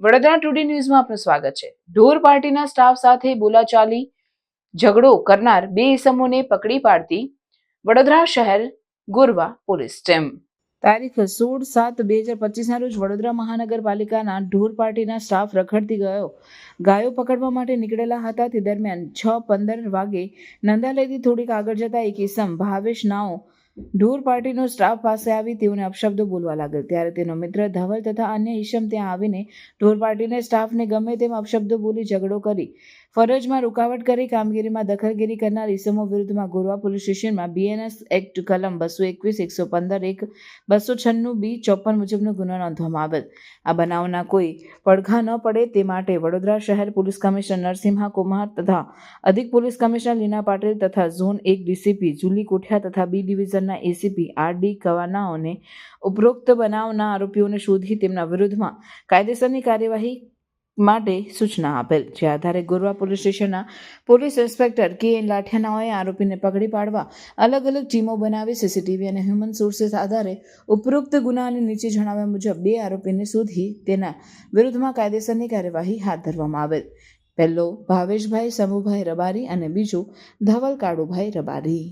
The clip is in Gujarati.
વડોદરા ટુડે ન્યૂઝમાં આપનું સ્વાગત છે. ઢોર પાર્ટીના સ્ટાફ સાથે બોલાચાલી, ઝઘડો કરનાર બે ઇસમોને પકડી પાડતી વડોદરા શહેર ગોરવા પોલીસ ટીમ. તારીખ સોળ સાત બે હજાર પચીસના રોજ વડોદરા મહાનગરપાલિકાના ઢોર પાર્ટીના સ્ટાફ રખડતી ગયો. ગાયો પકડવા માટે નીકળેલા હતા તે દરમિયાન છ પંદર વાગે નંદાલયથી થોડીક આગળ જતા એક ઇસમ, ભાવેશ નાઓ ઢોર પાર્ટીનો સ્ટાફ પાસે આવી તેઓને અપશબ્દો બોલવા લાગ્યો. ત્યારે તેનો મિત્ર ધવલ તથા અન્ય ઈશમ ત્યાં આવીને ઢોર પાર્ટીને સ્ટાફને ગમે તેમ અપશબ્દો બોલી ઝઘડો કરી. ફરજમાં રૂકાવટ કરી, કામગીરીમાં દખલગીરી કરનાર ઈસમો વિરુદ્ધમાં ગોરવા પોલીસ સ્ટેશનમાં બીએનએસ એક્ટ કલમ બસો એકવીસ, એકસો પંદર, એક બસો છન્નું બી ચોપન મુજબનો ગુનો નોંધવામાં આવેલ. આ બનાવના કોઈ પડઘા ન પડે તે માટે વડોદરા શહેર પોલીસ કમિશનર નરસિંહા કુમાર તથા અધિક પોલીસ કમિશનર લીના પાટીલ તથા ઝોન એક ડીસીપી જુલી કોઠિયા તથા બી ડિવિઝનના એસીપી આર ડી કવાનાઓને ઉપરોક્ત બનાવના આરોપીઓને શોધી તેમના વિરુદ્ધમાં કાયદેસરની કાર્યવાહી માટે સૂચના આપેલ, જે આધારે ગોરવા પોલીસ સ્ટેશનના પોલીસ ઇન્સ્પેક્ટર કે એન લાઠિયાનાઓએ આરોપીને પકડી પાડવા અલગ અલગ ટીમો બનાવી સીસીટીવી અને હ્યુમન સોર્સિસ આધારે ઉપરોક્ત ગુનાની નીચે જણાવ્યા મુજબ બે આરોપીને શોધી તેના વિરુદ્ધમાં કાયદેસરની કાર્યવાહી હાથ ધરવામાં આવેલ. પહેલો, ભાવેશભાઈ સમુભાઈ રબારી અને બીજો, ધવલ કાળુભાઈ રબારી.